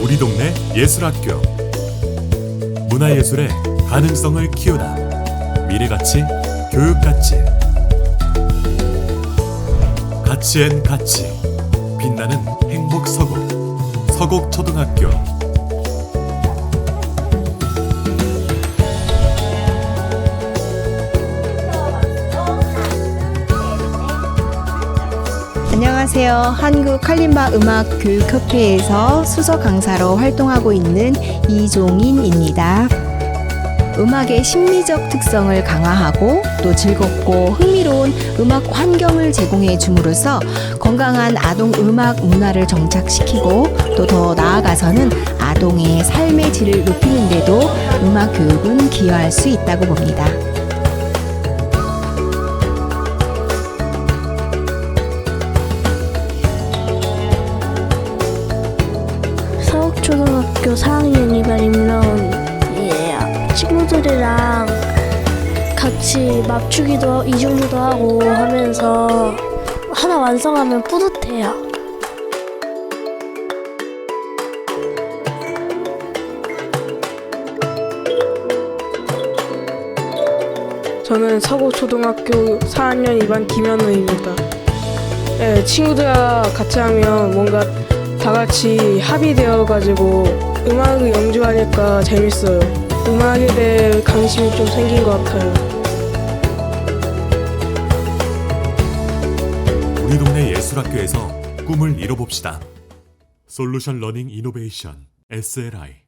우리 동네 예술학교. 문화예술의 가능성을 키우다. 미래가치 교육가치. 가치엔 가치. 빛나는 행복 서곡. 서곡초등학교 안녕하세요. 한국 칼림바 음악 교육 협회에서 수석 강사로 활동하고 있는 이종인입니다. 음악의 심리적 특성을 강화하고 또 즐겁고 흥미로운 음악 환경을 제공해 줌으로써 건강한 아동 음악 문화를 정착시키고 또 더 나아가서는 아동의 삶의 질을 높이는 데도 음악 교육은 기여할 수 있다고 봅니다. 초등학교 4학년 이반 임라원이에요. 친구들이랑 같이 맞추기도 이중주도 하고 하면서 하나 완성하면 뿌듯해요. 저는 서구초등학교 4학년 2반 김현우입니다. 네, 친구들과 같이 하면 뭔가 다 같이 합의되어 가지고 음악을 연주하니까 재밌어요. 음악에 대해 관심이 좀 생긴 것 같아요. 우리 동네 예술학교에서 꿈을 이뤄봅시다 솔루션 러닝 이노베이션 SLI